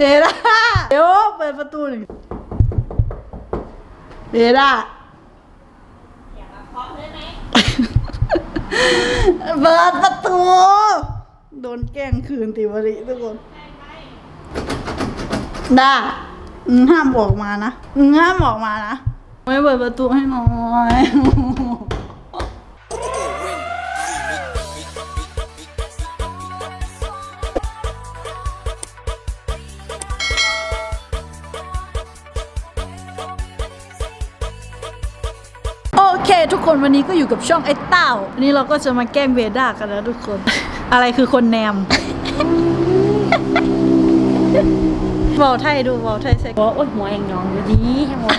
เอด้าเดี๋ยวเปิดประตูหน่อยเอด้าเปิดประตู โดนแกล้งคืนติวริทุกคนได้ามึงห้ามออกมานะห้ามออกมานะ ไม่เปิดประตูให้หน่อย ทุกคนวันนี้ก็อยู่กับช่องไอ้เต้าวันนี้เราก็จะมาแกล้งเวด้ากันแล้วทุกคน อะไรคือคนแนมเบาไทยดูเบาไทยใส่บอกโอ้ยหัวเองน้องอยู่ดีให้หมด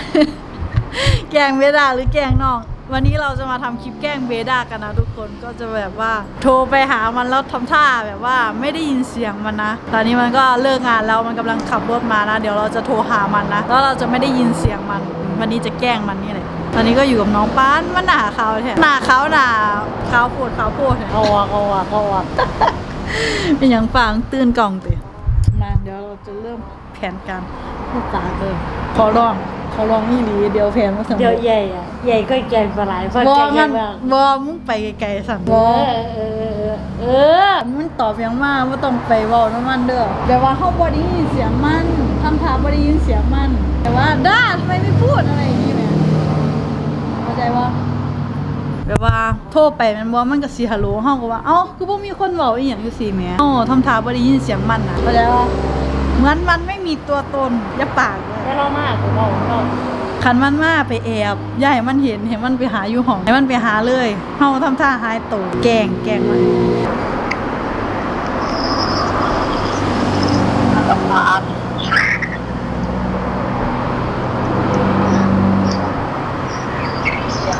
แกล้งเวด้าหรือแกล้งน้องวันนี้เราจะมาทำคลิปแกล้งเวด้ากันนะทุกคนก็จะแบบว่า โทรไปหามันแล้วทำท่าแบบว่าไม่ได้ยินเสียงมันนะ ตอนนี้มันก็เลิกงานแล้วมันกำลังขับรถมานะ เดี๋ยวเราจะโทรหามันนะแล้วเราจะไม่ได้ยินเสียงมัน วันนี้จะแกล้งมันนี่แหละ ตอนนี้ก็อยู่กับน้องป้านมันหนาเขาแท้หนาเขาหนาเขาโพดเขาโพดแท้เอาออกเอาออกเอาออกเป็นอย่างฟังตื่นกล่องติมาเดี๋ยวเราจะเริ่มแผนการพูดตาเลยขอลองขอลองนี่หลีเดี๋ยวแผนมาสำเดี๋ยวเร็จใหญ่อะใหญ่ก็ใหญ่ปลาไหลเพราะบอใหญ่ใหญ่มันมากบอมึงไปไกลๆสั่งบเอออเออเออเออมันตอบอย่างมากว่าต้องไปเว้าน้ำมันเด้อแบบว่าเขาบอได้ยินเสียงมันทำท่าบอได้ยินเสียงมัน แต่ว่าด้าทำไมไม่พูดอะไรอย่างนี้แหมเข้า ใจว่าแบบว่าโทรไปมันบอกมันก็สิฮัลโหลเฮาก็ว่าเอ้าคือบ่มีคนเว้าอีหยังอยู่สิแหมโอ้ทำท่าบ่ได้ยินเสียงมันน่ะเข้าใจว่าเหมือนมันไม่มีตัวตนอย่าปากเลยแล้วเรามากกูบอกเราคันมันมาไปแอบอย่าให้มันเห็นเห็นมันไปหาอยู่ห้องให้มันไปหาเลยเฮาทำท่าหายตัวแกล้งแกล้งมัน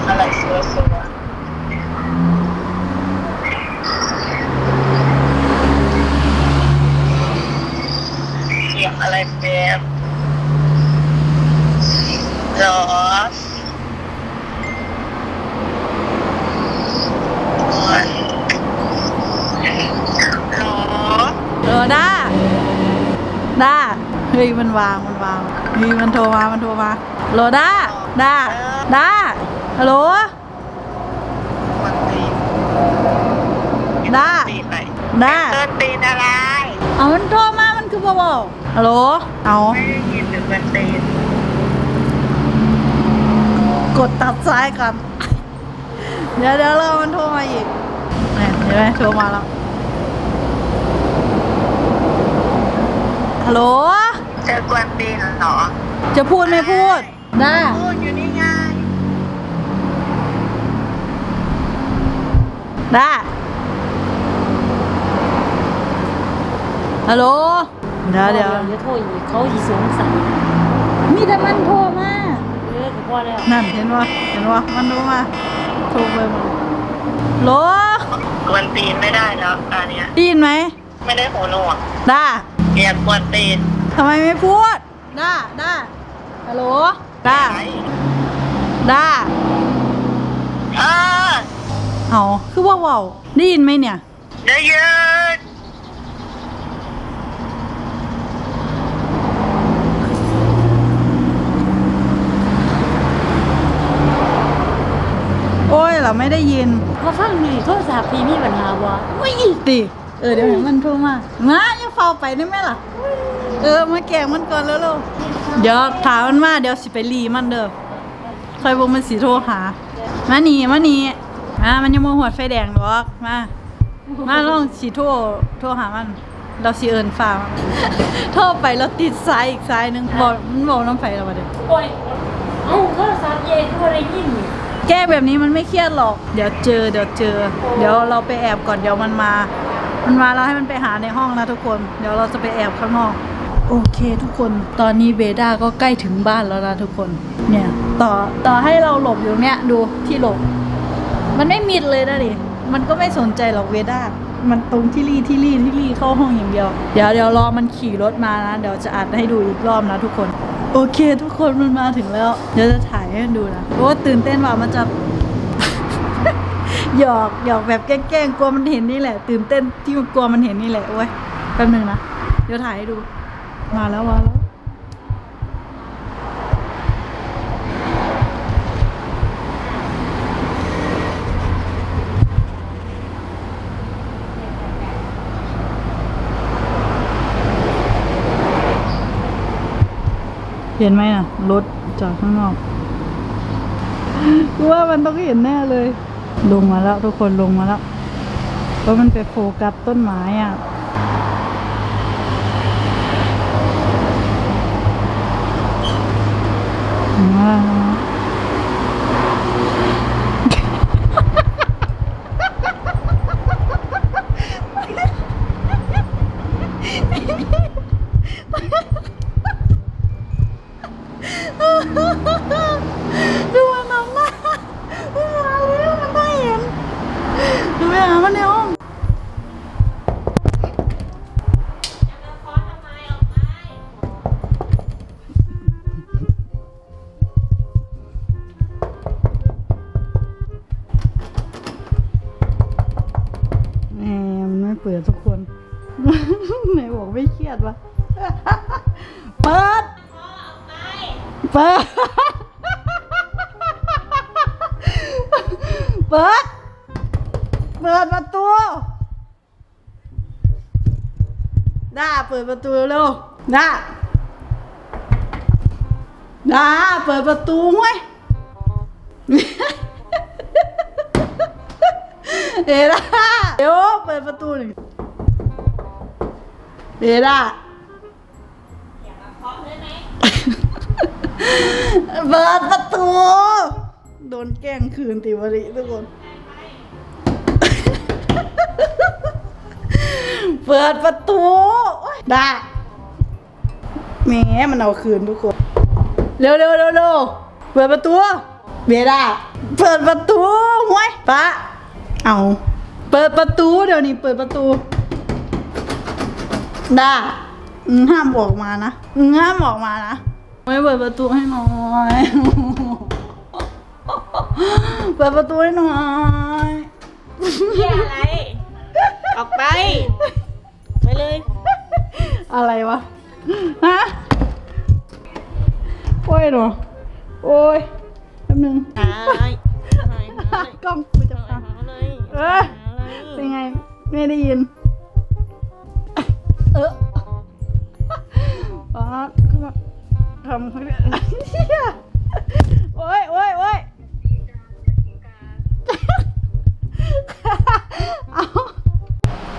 อะไรเสือเสือเสียง อะไรแบบหรอมันหรอเออด้าด้าเฮ้ยมันวางมันวางเฮ้ยมันโทรมา มันโทรมาโหลด้าด้าด้าฮัลโหลมันตีด้าตีไหนด้าเดินตีนอะไร เอามันโทรมา มันคือบ่บอก ฮัลโหล เอาไม่ได้ยินหรือมันตีนกดตัดซ้ายก่อน เดี๋ยวเดี๋ยวรอมันโทรมาอีกเนี่ยเห็นไหมโทรมาแล้ว ฮัลโหล เจอกวนตีนเหรอ จะพูดไม่พูดด้าพูดอยู่นี่ไงด้าฮัลโหล เดี๋ยวเดี๋ยวเดี๋ยวโทรอีกเขาสิสงสัยมีแต่มันโทรมาเออกูพอแล้วนั่นเห็นวะเห็นวะมันโทรมาโทรไปหมดโหลกวนตีนไม่ได้แล้วตอนเนี้ยได้ยินไหมไม่ได้หูหนวกด้าอยากวนตีนทำไมไม่พูดด้าด้าฮัลโหลด้าได้าเออเอาคือว่าเว้าได้ยินไหมเนี่ยเดี๋ยวยืน โอ้ยเราไม่ได้ยินมาฟังนี่โทรศัพท์พี่มีปัญหาบ่ไม่ยินดิเออเดี๋ยวให้มันโทรมามาอย่าเฝ้าไปได้ไหมล่ะ เออมาแกล้งมันก่อนแล้วลูกเดี๋ยวถามมันมาเดี๋ยวสิไปรีมันเด้อคอยบอกมันสิโทรหามานี่มานี่มามันยังโมหัวไฟแดงหรอกมามาลองสิโทรโทรหามันเราสิเอินฟ้ามันโทรไปแล้วติดสายอีกสายหนึงบอกมันบอกน้ำไฟเราไปเด้อโอ้ยเอ้าโทรศัพท์ใหญ่ที่บ่ได้ยินนี่ แก้แบบนี้มันไม่เครียดหรอก เดี๋ยวเจอเดี๋ยวเจอ เดี๋ยวเราไปแอบก่อนเดี๋ยวมันมา มันมาแล้วให้มันไปหาในห้องนะทุกคน เดี๋ยวเราจะไปแอบข้างนอก โอเคทุกคน ตอนนี้เบด้าก็ใกล้ถึงบ้านแล้วนะทุกคน เนี่ย ต่อต่อให้เราหลบอยู่เนี้ยดูที่หลบ มันไม่มิดเลยนะดิ มันก็ไม่สนใจหรอกเวด้ามันตรงที่รีที่รีที่รีเข้าห้องอย่างเดียว เดี๋ยวเดี๋ยวรอมันขี่รถมานะ เดี๋ยวจะอัดให้ดูอีกรอบนะทุกคน โอเค ทุกคนมันมาถึงแล้ว เดี๋ยวจะถ่าย ให้ดูนะเพราะว่าตื่นเต้นว่ามันจะ หยอกหยอกแบบแกล้งกลัวมันเห็นนี่แหละ ตื่นเต้นที่กลัวมันเห็นนี่แหละโอ้ยแป๊บหนึงนะเดี๋ยวถ่ายให้ดู มาแล้วมาแล้วเห็นไหมน่ะรถจอดข้างนอก กูว่ามันต้องเห็นแน่เลย ลงมาแล้วทุกคนลงมาแล้วเพราะมันไปโฟกัสต้นไม้อะว้า มันไม่เปิดทุกคนไหนบอกไม่เครียดวะเปิดเปิดเปิดเปิดประตูด้าเปิดประตูเร็วด้าด้าเปิดประตูเว้ยเอด้า เดี๋ยวเปิดประตูหน่อยเอด้าเปิดประตู โดนแกล้งคืนติวริทุกคน เปิดประตูโอ๊ยได้แหมมันเอาคืนทุกคน เร็วเร็วเร็วเร็วเปิดประตู เบด้าเปิดประตูห้วยปะเอา เปิดประตูเดี๋ยวนี้เปิดประตูได้อืมห้ามออกมานะอืมห้ามออกมานะไม่เปิดประตูให้หน่อยเปิดประตูให้หน่อยเหี้ยอะไร ออกไป ไปเลย อะไรวะฮะโอ้ยหนูโอ้ยแป๊บนึงหายหายหายกล้องกูจะพังหายเลย เออ เป็นไง ไม่ได้ยิน เออป๊าดขึ้าทำเนี่ยเหี้ยโอ้ยโอ้ยโอ้ยเอา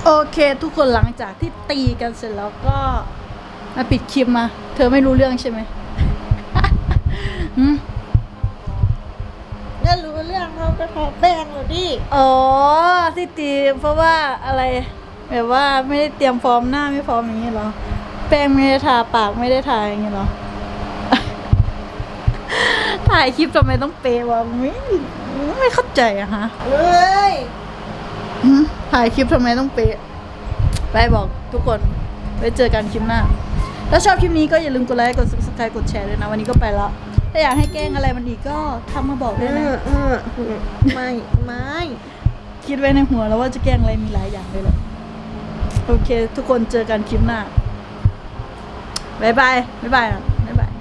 โอเคทุกคนหลังจากที่ตีกันเสร็จแล้วก็มาปิดคลิปมา เธอไม่รู้เรื่องใช่ไหมหืม เรื่องเขาไปขอแป้งหนูดิอ๋อที่ตีเพราะว่าอะไรแบบว่าไม่ได้เตรียมฟอร์มหน้าไม่พร้อมอย่างนี้เหรอ แป้งไม่ได้ทาปากไม่ได้ทาอย่างนี้เหรอ ถ่ายคลิปทำไมต้องเปย์วะไม่ไม่เข้าใจอะฮะเฮ้ยหืมถ่ายคลิปทำไมต้องเปย์ไปบอกทุกคนไว้เจอกันคลิปหน้า ถ้าชอบคลิปนี้ก็อย่าลืมกดไลค์กด subscribe กดแชร์ด้วยนะ วันนี้ก็ไปแล้ว ถ้าอยากให้แกล้งอะไรมันอีกก็ทำมาบอกเอได้นะอเออไม่ไม่คิดไว้ในหัวแล้วว่าจะแกล้งอะไรมีหลายอย่างเลยแหละโอเค ทุกคนเจอกันคลิปหน้าบายบายบายบายนะบายบาย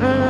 เออ